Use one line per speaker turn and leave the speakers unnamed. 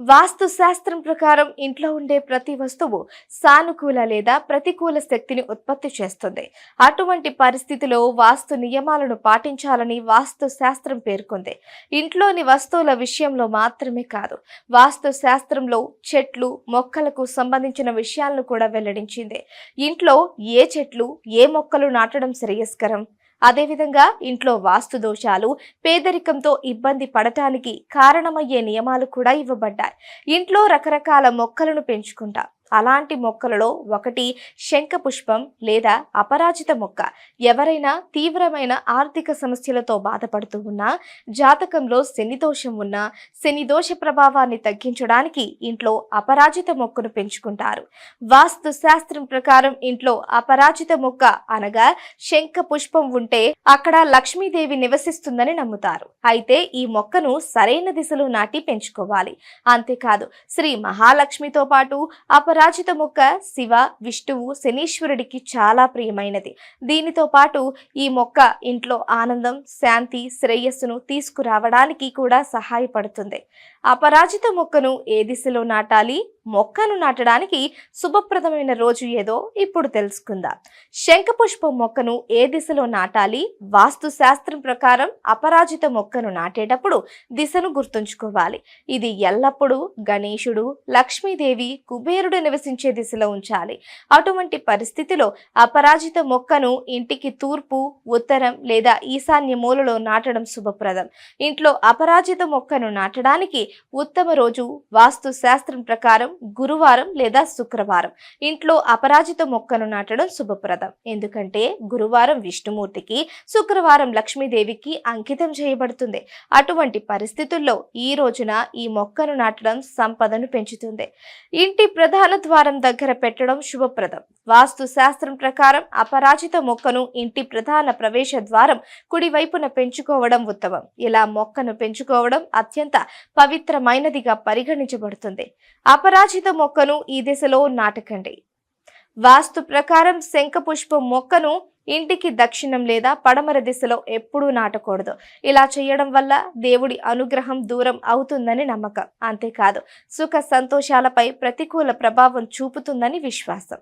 వాస్తు శాస్త్రం ప్రకారం ఇంట్లో ఉండే ప్రతి వస్తువు సానుకూల లేదా ప్రతికూల శక్తిని ఉత్పత్తి చేస్తుంది. అటువంటి పరిస్థితిలో వాస్తు నియమాలను పాటించాలని వాస్తు శాస్త్రం పేర్కొంది. ఇంట్లోని వస్తువుల విషయంలో మాత్రమే కాదు వాస్తు శాస్త్రంలో చెట్లు మొక్కలకు సంబంధించిన విషయాలను కూడా వెల్లడించింది. ఇంట్లో ఏ చెట్లు ఏ మొక్కలు నాటడం శ్రేయస్కరం? అదేవిధంగా ఇంట్లో వాస్తు దోషాలు పేదరికంతో ఇబ్బంది పడటానికి కారణమయ్యే నియమాలు కూడా ఇవ్వబడ్డాయి. ఇంట్లో రకరకాల మొక్కలను పెంచుకుంటాం. అలాంటి మొక్కలలో ఒకటి శంఖ పుష్పం లేదా అపరాజిత మొక్క. ఎవరైనా తీవ్రమైన ఆర్థిక సమస్యలతో బాధపడుతూ ఉన్నా జాతకంలో శని దోషం ఉన్నా శని దోష ప్రభావాన్ని తగ్గించడానికి ఇంట్లో అపరాజిత మొక్కను పెంచుకుంటారు. వాస్తు శాస్త్రం ప్రకారం ఇంట్లో అపరాజిత మొక్క అనగా శంఖ పుష్పం ఉంటే అక్కడ లక్ష్మీదేవి నివసిస్తుందని నమ్ముతారు. అయితే ఈ మొక్కను సరైన దిశలో నాటి పెంచుకోవాలి. అంతేకాదు శ్రీ మహాలక్ష్మితో పాటు అపరాజిత మొక్క శివ విష్ణువు శనీశ్వరుడికి చాలా ప్రియమైనది. దీనితో పాటు ఈ మొక్క ఇంట్లో ఆనందం శాంతి శ్రేయస్సును తీసుకురావడానికి కూడా సహాయపడుతుంది. అపరాజిత మొక్కను ఏ దిశలో నాటాలి? మొక్కను నాటడానికి శుభప్రదమైన రోజు ఏదో ఇప్పుడు తెలుసుకుందాం. శంఖపుష్పం మొక్కను ఏ దిశలో నాటాలి? వాస్తు శాస్త్రం ప్రకారం అపరాజిత మొక్కను నాటేటప్పుడు దిశను గుర్తుంచుకోవాలి. ఇది ఎల్లప్పుడూ గణేశుడు లక్ష్మీదేవి కుబేరుడు నివసించే దిశలో ఉంచాలి. అటువంటి పరిస్థితిలో అపరాజిత మొక్కను ఇంటికి తూర్పు ఉత్తరం లేదా ఈశాన్య మూలలో నాటడం శుభప్రదం. ఇంట్లో అపరాజిత మొక్కను నాటడానికి ఉత్తమ రోజు వాస్తు శాస్త్రం ప్రకారం గురువారం లేదా శుక్రవారం. ఇంట్లో అపరాజిత మొక్కను నాటడం శుభప్రదం. ఎందుకంటే గురువారం విష్ణుమూర్తికి శుక్రవారం లక్ష్మీదేవికి అంకితం చేయబడుతుంది. అటువంటి పరిస్థితుల్లో ఈ రోజున ఈ మొక్కను నాటడం సంపదను పెంచుతుంది. ఇంటి ప్రధాన ద్వారం దగ్గర పెట్టడం శుభప్రదం. వాస్తు శాస్త్రం ప్రకారం అపరాజిత మొక్కను ఇంటి ప్రధాన ప్రవేశ ద్వారం కుడివైపున పెంచుకోవడం ఉత్తమం. ఇలా మొక్కను పెంచుకోవడం అత్యంత పవిత్రమైనదిగా పరిగణించబడుతుంది. అపరా అపరాజిత మొక్కను ఈ దిశలో నాటకండి. వాస్తు ప్రకారం శంఖపుష్పం మొక్కను ఇంటికి దక్షిణం లేదా పడమర దిశలో ఎప్పుడూ నాటకూడదు. ఇలా చేయడం వల్ల దేవుడి అనుగ్రహం దూరం అవుతుందని నమ్మకం. అంతేకాదు సుఖ సంతోషాలపై ప్రతికూల ప్రభావం చూపుతుందని విశ్వాసం.